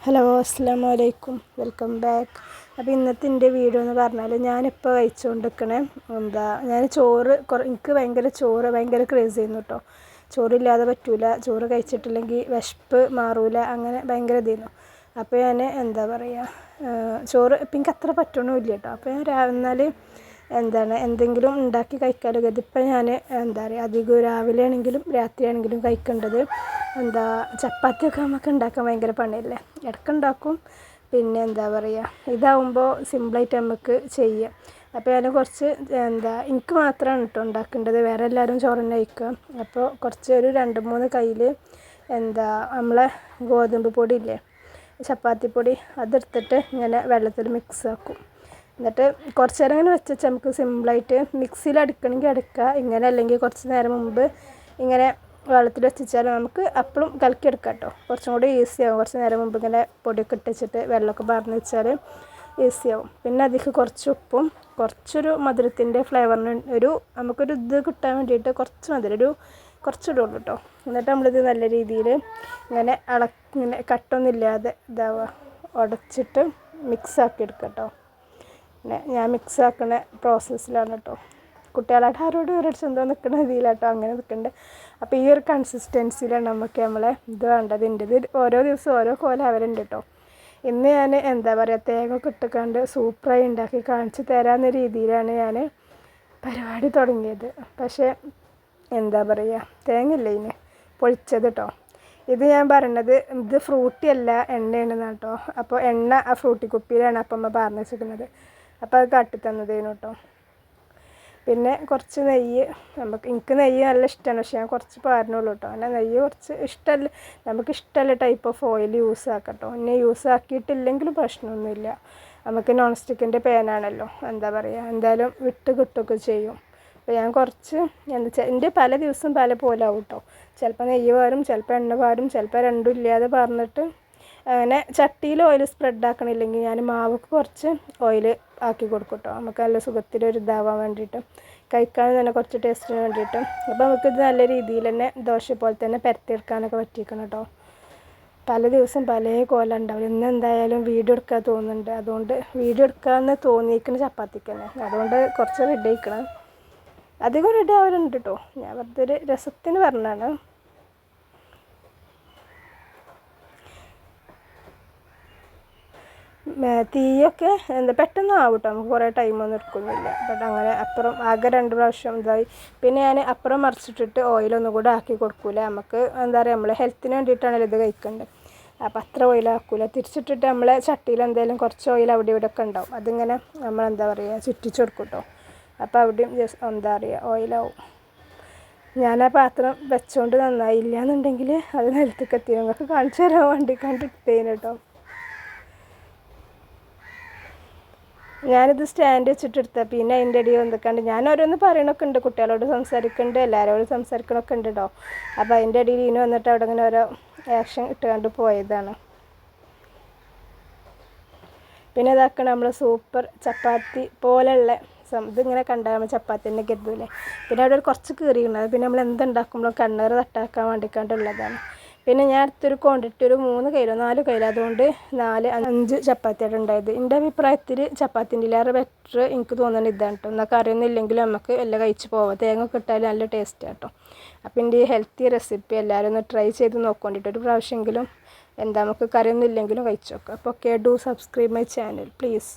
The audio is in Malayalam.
ഹലോ അസ്സാം വലൈക്കും വെൽക്കം ബാക്ക്. അപ്പോൾ ഇന്നത്തെ എന്റെ വീഡിയോ എന്ന് പറഞ്ഞാൽ ഞാനിപ്പോൾ കഴിച്ചുകൊണ്ടിരിക്കണേ എന്താ ഞാൻ ചോറ് കുറ എനിക്ക് ഭയങ്കര ചോറ് ഭയങ്കര ക്രേസ് ചെയ്യുന്നു കേട്ടോ ചോറില്ലാതെ പറ്റൂല ചോറ് കഴിച്ചിട്ടില്ലെങ്കിൽ വിശപ്പ് മാറൂല അങ്ങനെ ഭയങ്കര ഇതായിരുന്നു അപ്പോൾ ഞാൻ എന്താ പറയുക ചോറ് ഇപ്പം എനിക്ക് അത്ര പറ്റണമില്ല കേട്ടോ അപ്പോൾ ഞാൻ രാവിലെ എന്താണ് എന്തെങ്കിലും ഉണ്ടാക്കി കഴിക്കാമല്ലോ ഇതിപ്പോൾ ഞാൻ എന്താ പറയുക അധികം രാവിലെ ആണെങ്കിലും രാത്രി ആണെങ്കിലും കഴിക്കേണ്ടത് എന്താ ചപ്പാത്തിയൊക്കെ നമുക്ക് ഉണ്ടാക്കാൻ ഭയങ്കര പണിയല്ലേ. ഇടയ്ക്ക് ഉണ്ടാക്കും പിന്നെ എന്താ പറയുക ഇതാവുമ്പോൾ സിമ്പിളായിട്ട് നമുക്ക് ചെയ്യാം. അപ്പോൾ ഞാൻ കുറച്ച് എന്താ എനിക്ക് മാത്രമാണ് കേട്ടോ ഉണ്ടാക്കേണ്ടത്. വേറെ എല്ലാവരും ചോറ് കഴിക്കുക. അപ്പോൾ കുറച്ച് ഒരു രണ്ട് മൂന്ന് കയ്യിൽ എന്താ നമ്മളെ ഗോതമ്പ് പൊടി ഇല്ലേ ചപ്പാത്തിപ്പൊടി അതെടുത്തിട്ട് ഇങ്ങനെ വെള്ളത്തിൽ മിക്സ് ആക്കും. എന്നിട്ട് കുറച്ച് നേരം ഇങ്ങനെ വെച്ചാൽ നമുക്ക് സിമ്പിളായിട്ട് മിക്സിയിൽ അടിക്കണമെങ്കിൽ അടിക്കുക ഇങ്ങനെ അല്ലെങ്കിൽ കുറച്ച് നേരം മുമ്പ് ഇങ്ങനെ വെള്ളത്തിൽ വെച്ചാൽ നമുക്ക് അപ്പോഴും കലക്കി എടുക്കാം കേട്ടോ. കുറച്ചും കൂടി ഈസി ആവും. കുറച്ച് നേരം മുമ്പ് ഇങ്ങനെ പൊടിയൊക്കെ ഇട്ട് വെച്ചിട്ട് വെള്ളമൊക്കെ പറഞ്ഞ് വെച്ചാൽ ഈസി ആവും. പിന്നെ അതിലേക്ക് കുറച്ച് ഉപ്പും കുറച്ചൊരു മധുരത്തിന്റെ ഫ്ലേവറിന് ഒരു നമുക്കൊരു ഇത് കിട്ടാൻ വേണ്ടിയിട്ട് കുറച്ച് മധുരം ഒരു കുറച്ചിടുള്ളൂ കേട്ടോ. എന്നിട്ട് നമ്മളിത് നല്ല രീതിയിൽ ഇങ്ങനെ അള ഇങ്ങനെ കട്ടൊന്നുമില്ലാതെ ഇതാവുക. ഉടച്ചിട്ട് മിക്സ് ആക്കി എടുക്കാം കേട്ടോ. പിന്നെ ഞാൻ മിക്സ് ആക്കുന്ന പ്രോസസ്സിലാണ് കേട്ടോ കുട്ടികളായിട്ട് ആരോട് ഒരടിച്ച് എന്തോ നിൽക്കുന്ന രീതിയിലാട്ടോ അങ്ങനെ നിൽക്കുന്നുണ്ട് അപ്പോൾ ഈ ഒരു കൺസിസ്റ്റൻസിയിലാണ് നമുക്ക് നമ്മളെ ഇത് വേണ്ടത്. ഉണ്ട് ഇത് ഓരോ ദിവസം ഓരോ കോല അവരുണ്ട് കേട്ടോ ഇന്ന് ഞാൻ എന്താ പറയുക തേങ്ങ കിട്ടുകൊണ്ട് സൂപ്പറായി ഉണ്ടാക്കി കാണിച്ച് തരാമെന്ന രീതിയിലാണ് ഞാൻ പരിപാടി തുടങ്ങിയത്. പക്ഷേ എന്താ പറയുക തേങ്ങയില്ല ഇതിന് പൊളിച്ചത് കേട്ടോ ഇത് ഞാൻ പറയണത് ഇത് ഫ്രൂട്ടി അല്ല എണ്ണയാണ് അപ്പോൾ എണ്ണ ആ ഫ്രൂട്ടി കുപ്പിയിലാണ് അപ്പം പറഞ്ഞു വെച്ചിരിക്കുന്നത് അപ്പോൾ അത് കാട്ടിത്തന്നതേനു കേട്ടോ പിന്നെ കുറച്ച് നെയ്യ് നമുക്ക് എനിക്ക് നെയ്യ് നല്ല ഇഷ്ടമാണ് പക്ഷേ ഞാൻ കുറച്ച് പാരണുള്ളൂ കേട്ടോ അങ്ങനെ നെയ്യ് കുറച്ച് ഇഷ്ടമല്ല നമുക്ക് ഇഷ്ടമല്ല ടൈപ്പ് ഓഫ് ഓയിൽ യൂസ് ആക്കട്ടോ എന്നെ യൂസ് ആക്കിയിട്ടില്ലെങ്കിലും പ്രശ്നമൊന്നുമില്ല നമുക്ക് നോൺ സ്റ്റിക്കിന്റെ പേനാണല്ലോ എന്താ പറയുക എന്തായാലും വിട്ട് കിട്ടുകയൊക്കെ ചെയ്യും. അപ്പോൾ ഞാൻ കുറച്ച് എന്താ വെച്ചാൽ എന്റെ പല ദിവസം പല പോലെ ആവും കേട്ടോ ചിലപ്പോൾ നെയ്യ് പാരും ചിലപ്പോൾ എണ്ണ പാരും ചിലപ്പോൾ രണ്ടും ഇല്ലാതെ പറഞ്ഞിട്ട് അങ്ങനെ ചട്ടിയിൽ ഓയിൽ സ്പ്രെഡ് ആക്കണില്ലെങ്കിൽ ഞാൻ മാവൊക്കെ കുറച്ച് ഓയിൽ ആക്കി കൊടുക്കും കേട്ടോ നമുക്ക് നല്ല സുഖത്തിലൊരു ഇതാവാൻ വേണ്ടിയിട്ടും. കഴിക്കാൻ തന്നെ കുറച്ച് ടേസ്റ്റിന് വേണ്ടിയിട്ടും. അപ്പോൾ നമുക്കിത് നല്ല രീതിയിൽ തന്നെ ദോശ പോലെ തന്നെ പരത്തിയെടുക്കാനൊക്കെ പറ്റിയിരിക്കണം കേട്ടോ പല ദിവസം പല കോലം ഉണ്ടാവും ഇന്ന് എന്തായാലും വീഡിയോ എടുക്കാൻ തോന്നുന്നുണ്ട്. അതുകൊണ്ട് വീഡിയോ എടുക്കാമെന്ന് തോന്നിയിരിക്കുന്ന ചപ്പാത്തിക്ക് തന്നെ. അതുകൊണ്ട് കുറച്ച് റെഡി ആയിക്കണം. അധികം റെഡി ആവലുണ്ട് കേട്ടോ ഞാൻ വെറുതെ ഒരു രസത്തിന് പറഞ്ഞാണ് തീയൊക്കെ എന്താ പെട്ടെന്ന് ആവും നമുക്ക് കുറേ ടൈമൊന്നും എടുക്കുന്നില്ല. ബട്ട് അങ്ങനെ അപ്പുറം ആകെ രണ്ട് പ്രാവശ്യം ഇതായി. പിന്നെ ഞാൻ അപ്പുറം മറിച്ചിട്ടിട്ട് ഓയിലൊന്നും കൂടെ ആക്കി കൊടുക്കൂല. നമുക്ക് എന്താ പറയുക നമ്മളെ ഹെൽത്തിന് വേണ്ടിയിട്ടാണല്ലോ ഇത് കഴിക്കേണ്ടത് അപ്പോൾ അത്ര ഓയിലാക്കൂല തിരിച്ചിട്ടിട്ട് നമ്മളെ ചട്ടിയിൽ എന്തെങ്കിലും കുറച്ച് ഓയിൽ അവിടെ ഇവിടെ ഒക്കെ ഉണ്ടാവും. അതിങ്ങനെ നമ്മൾ എന്താ പറയുക ചുറ്റിച്ചു കൊടുക്കും കേട്ടോ അപ്പോൾ അവിടെയും ജസ്റ്റ് എന്താ പറയുക ഓയിലാവും ഞാൻ ആ പാത്രം വെച്ചുകൊണ്ട് നന്നായില്ല എന്നുണ്ടെങ്കിൽ അത് നിലത്തേക്ക് എത്തി നിങ്ങൾക്ക് കാണിച്ചു തരാൻ വേണ്ടി കണ്ടിട്ടേന് കേട്ടോ. ഞാനിത് സ്റ്റാൻഡ് വെച്ചിട്ട് എടുത്ത പിന്നെ അതിന്റെ അടി എന്തൊക്കെയുണ്ട് ഞാൻ ഓരോന്ന് പറയണൊക്കെ ഉണ്ട്. കുട്ടികളോട് സംസാരിക്കുന്നുണ്ട് എല്ലാവരോടും സംസാരിക്കണമൊക്കെ ഉണ്ട് കേട്ടോ അപ്പോൾ അതിന്റെ അടിയിൽ ഇനി വന്നിട്ട് അവിടെ ഇങ്ങനെ ഓരോ ആക്ഷൻ ഇട്ടുകൊണ്ട് പോയതാണ്. പിന്നെ ഇതാക്കണം നമ്മൾ സൂപ്പർ ചപ്പാത്തി പോലെയുള്ള ഇതിങ്ങനെ കണ്ടാൽ നമ്മൾ ചപ്പാത്തിന്റെ കരുതൂലേ. പിന്നെ അവിടെ കുറച്ച് കീറിയുണ്ട് പിന്നെ നമ്മൾ എന്തുണ്ടാക്കുമ്പോഴും കണ്ണേറ് തട്ടാക്കാൻ വേണ്ടിക്കാണ്ടുള്ളതാണ്. പിന്നെ ഞാൻ അടുത്തൊരു ക്വാണ്ടിറ്റി ഒരു മൂന്ന് കയ്യിലോ നാല് കയ്യിലോ അതുകൊണ്ട് നാല് അഞ്ച് ചപ്പാത്തിയാണ് ഉണ്ടായത്. എന്റെ അഭിപ്രായത്തിൽ ചപ്പാത്തിന്റെ ഇല്ലാതെ ബെറ്റർ എനിക്ക് തോന്നുന്നത് ഇതാണ് കേട്ടോ എന്നാൽ കറിയൊന്നും നമുക്ക് എല്ലാം കഴിച്ച് പോവാം. തേങ്ങ കിട്ടാലും നല്ല ടേസ്റ്റ് കേട്ടോ അപ്പോൾ എന്റെ ഈ ഹെൽത്തി റെസിപ്പി എല്ലാവരും ഒന്ന് ട്രൈ ചെയ്ത് നോക്കൊണ്ടിട്ട് ഒരു പ്രാവശ്യമെങ്കിലും എന്താ നമുക്ക് കറിയൊന്നും ഇല്ലെങ്കിലും കഴിച്ചു നോക്കാം. അപ്പോൾ okay do subscribe my channel please